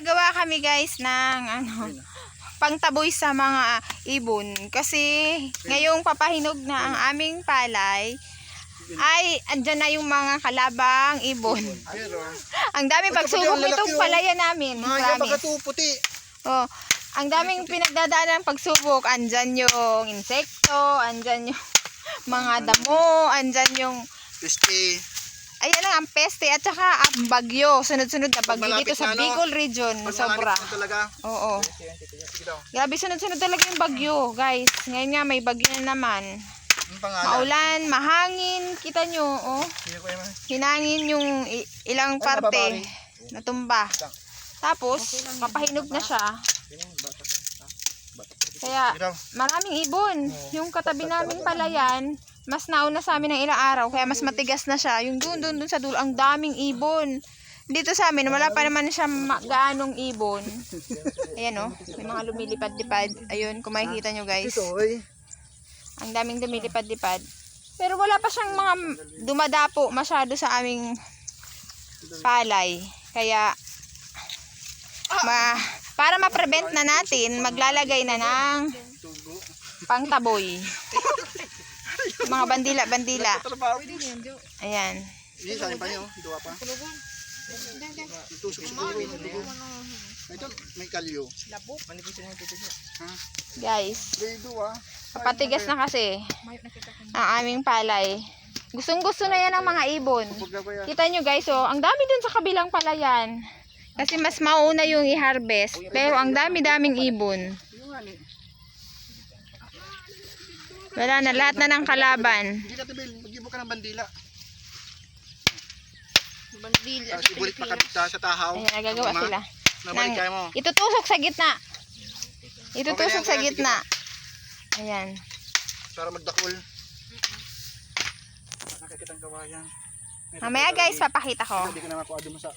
gagawa kami guys ng ano, pangtaboy sa mga ibon. Kasi ngayong papahinog na ang aming palay, ay andyan na yung mga kalabang ibon. Ang pati pagsubok nitong palayan namin. mga puti. Oh, ang daming pinagdadaanan ng pagsubok. Andyan yung insekto, andyan yung mga damo, andyan yung Piste. Ayan lang ang peste at saka ang bagyo. Sunod-sunod na bagyo dito sa? Bicol region. Sobra. talaga. Oo. Grabe sunod-sunod talaga yung bagyo, guys. Ngayon nga may bagyo na naman. Maulan, mahangin. Kita nyo, oh. Hinangin yung ilang parte. Natumba. Tapos, papahinog na siya. Kaya, maraming ibon. Yung katabi naming palayan, mas nauna sa amin ng ilang araw, kaya mas matigas na siya. Yung dun, dun, dun sa dulo, ang daming ibon. Dito sa amin, wala pa naman siya gaanong ibon. Ayan o, may mga lumilipad-lipad. Ayun, kung makikita nyo guys. Oy. Ang daming lumilipad-lipad. Pero wala pa siyang mga dumadapo masyado sa aming palay. Kaya, ma para ma-prevent na natin, maglalagay na ng pangtaboy. Mga bandila-bandila. Trabaho. Ayan. Hindi, saan pa niyo? Duwa pa. Tusok siguro. Ito, may kalyo. Ha? Guys, May duwa. papatigas na kasi ang aming palay. Gustong gusto na yan ng mga ibon. Kita nyo guys, oh, ang dami dun sa kabilang palayan. Kasi mas mauna yung i-harvest. Pero ang dami-daming ibon. Wala na, lahat na ng kalaban. Hindi ka tabil. Mag-ibo ka ng bandila. Bandila. Tapos ibulit pa kabit sa tahaw. Ayan, nagagawa sila. Nabalik Nang- kayo mo. Itutusok sa gitna. Itutusok Okay, sa gitna. Ayan. Para magdakol. Nakikita ang kawayan. Ito, Mamaya guys, papakita ko. Hindi ka na makuha mo sa